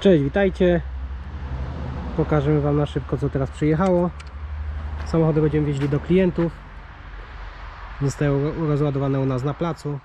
Cześć, witajcie. Pokażemy Wam na szybko, co teraz przyjechało. Samochody będziemy wieźli do klientów. Zostały rozładowane u nas na placu.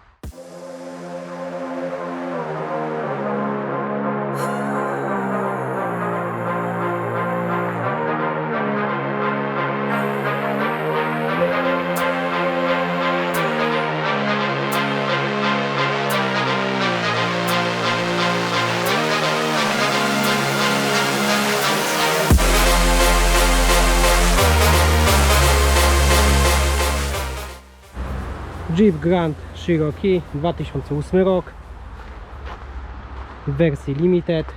Jeep Grand Cherokee 2008 rok w wersji Limited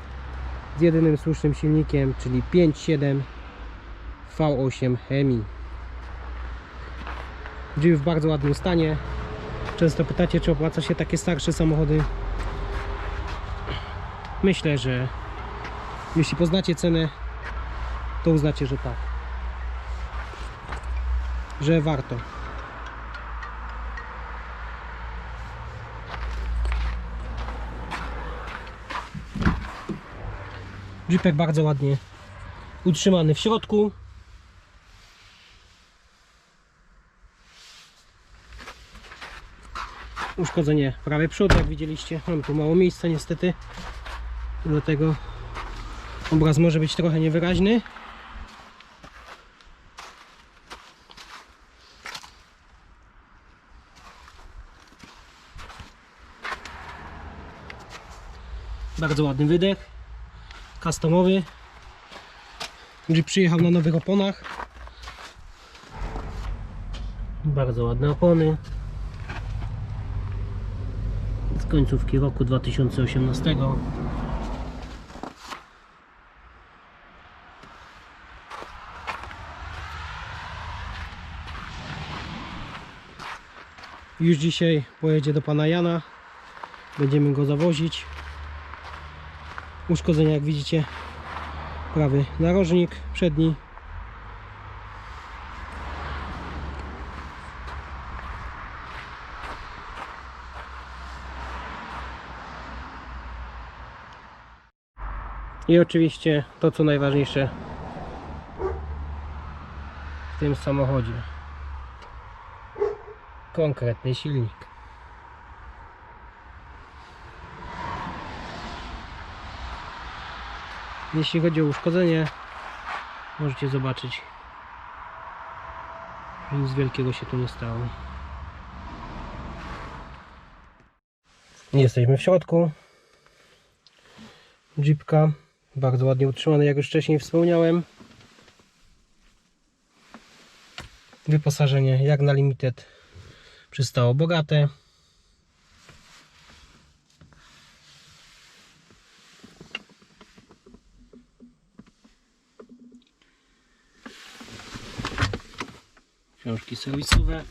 z jedynym słusznym silnikiem, czyli 5.7 V8 Hemi. Jeep w bardzo ładnym stanie. Często pytacie, czy opłaca się takie starsze samochody. Myślę, że jeśli poznacie cenę, to uznacie, że tak. Że warto. Jeepek bardzo ładnie utrzymany w środku. Uszkodzenie prawy przód, jak widzieliście. Mam tu mało miejsca niestety. Dlatego obraz może być trochę niewyraźny. Bardzo ładny wydech customowy. Jeep przyjechał na nowych oponach. Bardzo ładne opony. Z końcówki roku 2018. Już dzisiaj pojedzie do pana Jana. Będziemy go zawozić. Uszkodzenia jak widzicie. Prawy narożnik przedni. I oczywiście to co najważniejsze w tym samochodzie. Konkretny silnik Jeśli chodzi o uszkodzenie, możecie zobaczyć, że nic wielkiego się tu nie stało. Jesteśmy w środku. Jeepka, bardzo ładnie utrzymany, jak już wcześniej wspomniałem. Wyposażenie jak na limited przystało bogate. Książki serwisowe.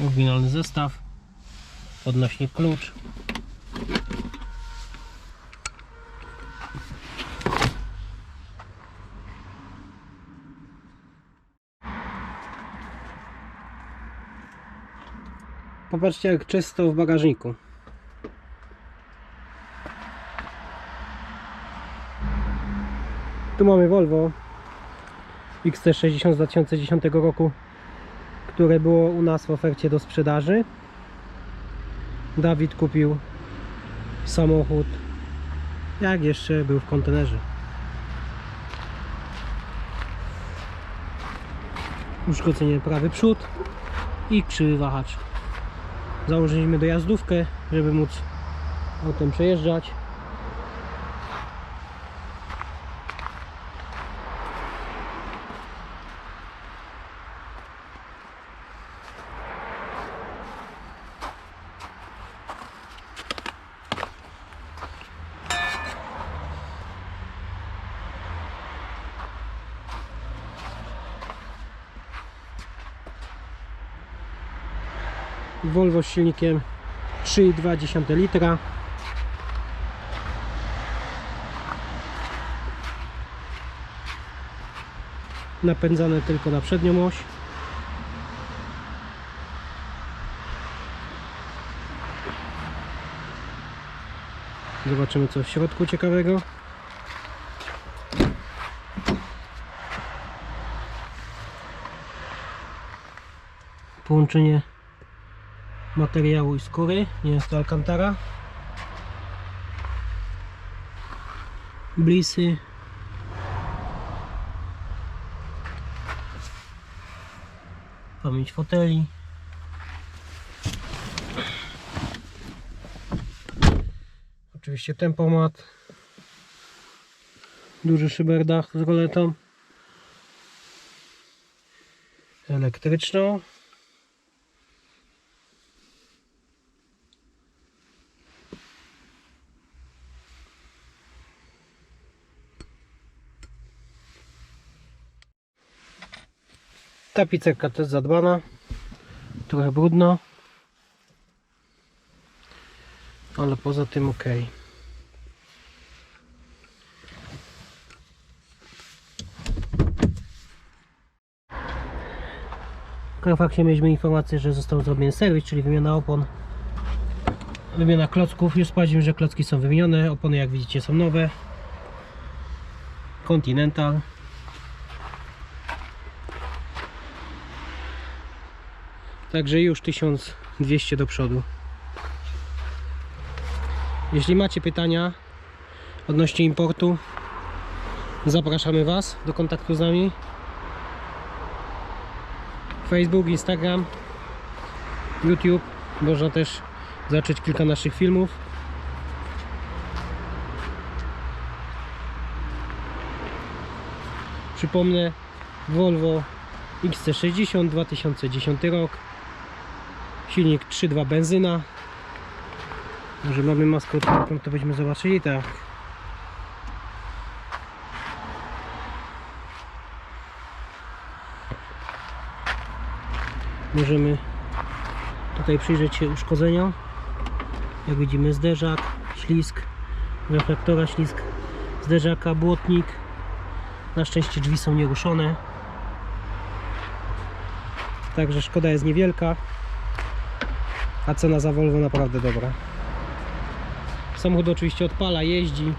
Oryginalny zestaw, podnośnik klucz. Popatrzcie jak czysto w bagażniku. Mamy Volvo XC60 z 2010 roku, które było u nas w ofercie do sprzedaży. Dawid kupił samochód, jak jeszcze był w kontenerze. Uszkodzenie prawy przód i krzywy wahacz. Założyliśmy dojazdówkę, żeby móc autem przejeżdżać. Volvo z silnikiem 3,2 litra. Napędzane tylko na przednią oś. Zobaczymy co w środku ciekawego. Połączenie materiału i skóry. Nie jest to Alcantara. Blisy. Pamięć foteli. Oczywiście tempomat. Duży szyberdach z roletą. Elektryczną. Tapicerka też zadbana. Trochę brudno. Ale poza tym ok. W Carfacsie mieliśmy informację, że został zrobiony serwis, czyli wymiana opon. Wymiana klocków. Już sprawdzimy, że klocki są wymienione. Opony jak widzicie są nowe. Continental. Także już 1200 do przodu. Jeśli macie pytania odnośnie importu, zapraszamy Was do kontaktu z nami. Facebook, Instagram, YouTube. Można też zobaczyć kilka naszych filmów. Przypomnę Volvo XC60 2010 rok silnik 3.2 benzyna. Może mamy maskę otwartą to byśmy zobaczyli tak. Możemy tutaj przyjrzeć się uszkodzeniom. Jak widzimy zderzak, ślisk reflektora, ślisk zderzaka, błotnik. Na szczęście drzwi są nieruszone. Także szkoda jest niewielka, a cena za Volvo naprawdę dobra. Samochód oczywiście odpala, jeździ,